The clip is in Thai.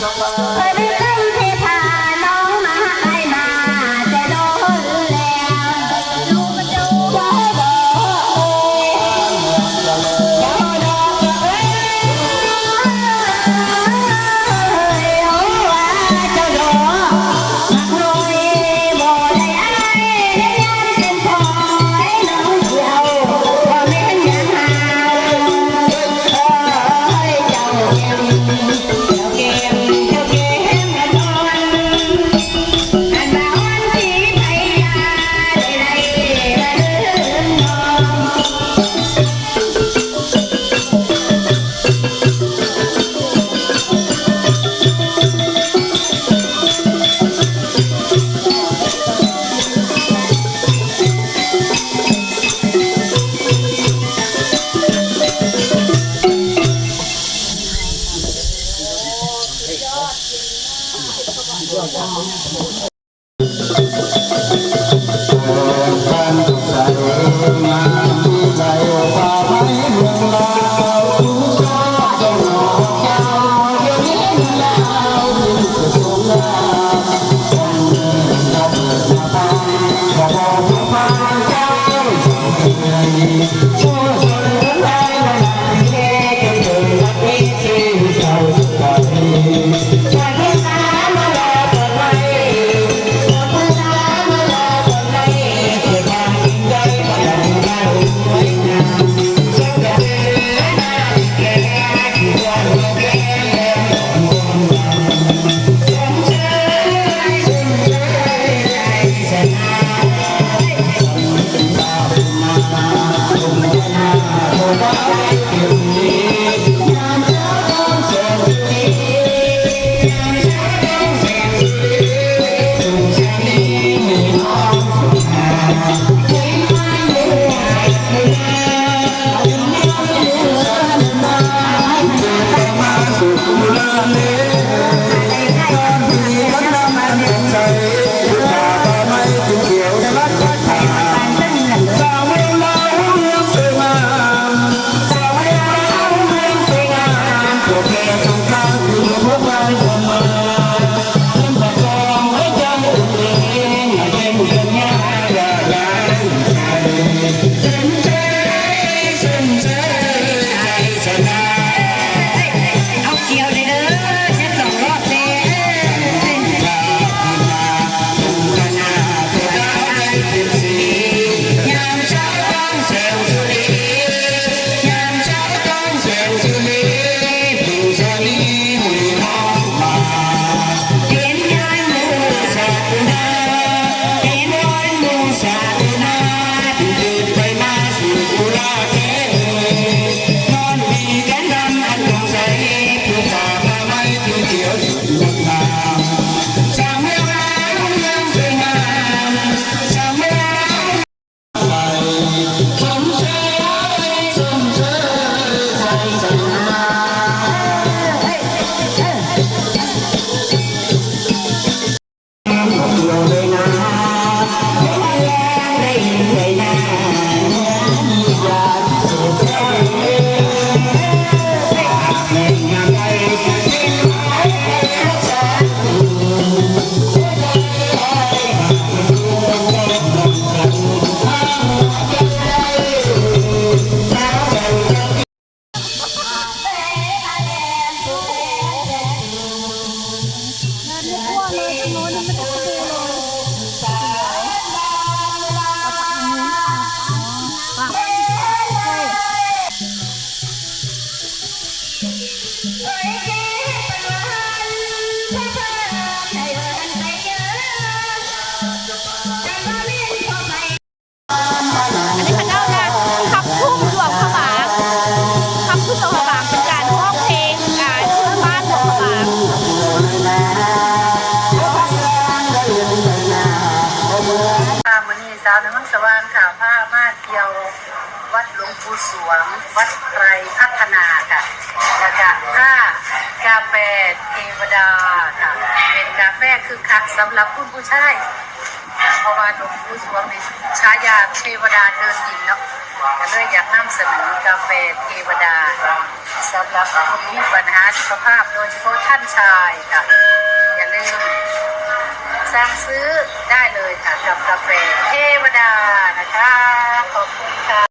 Bye. Thank you. ย นนี้เขาเจ้าจะขับทุ่งหลวงพระบางขับทุ่งหลวงพระบางเป็นการร้องเพลงการขึ้นบ้านหลวงพระบางค่ะมื้อนี้สาวในมังสว่างค่ะผ้ามาเที่ยว วัดหลวงปู่สวง วัดไตรพัฒนาค่ะแล้วก็ผ้ากาแฟเทวดาค่ะ เป็นกาแฟคือคักสำหรับคุณผู้ชายเพราะว่าหลวงปู่สวงในฉายาเทวดาเดินดินเนาะก็เลยอยากนำเสนอกาแฟเทวดาสำหรับคนที่มีปัญหาสุขภาพโดยเฉพาะท่านชายค่ะ อย่าลืมสั่งซื้อได้เลยค่ะกับกาแฟเทวดานะคะ ขอบคุณค่ะ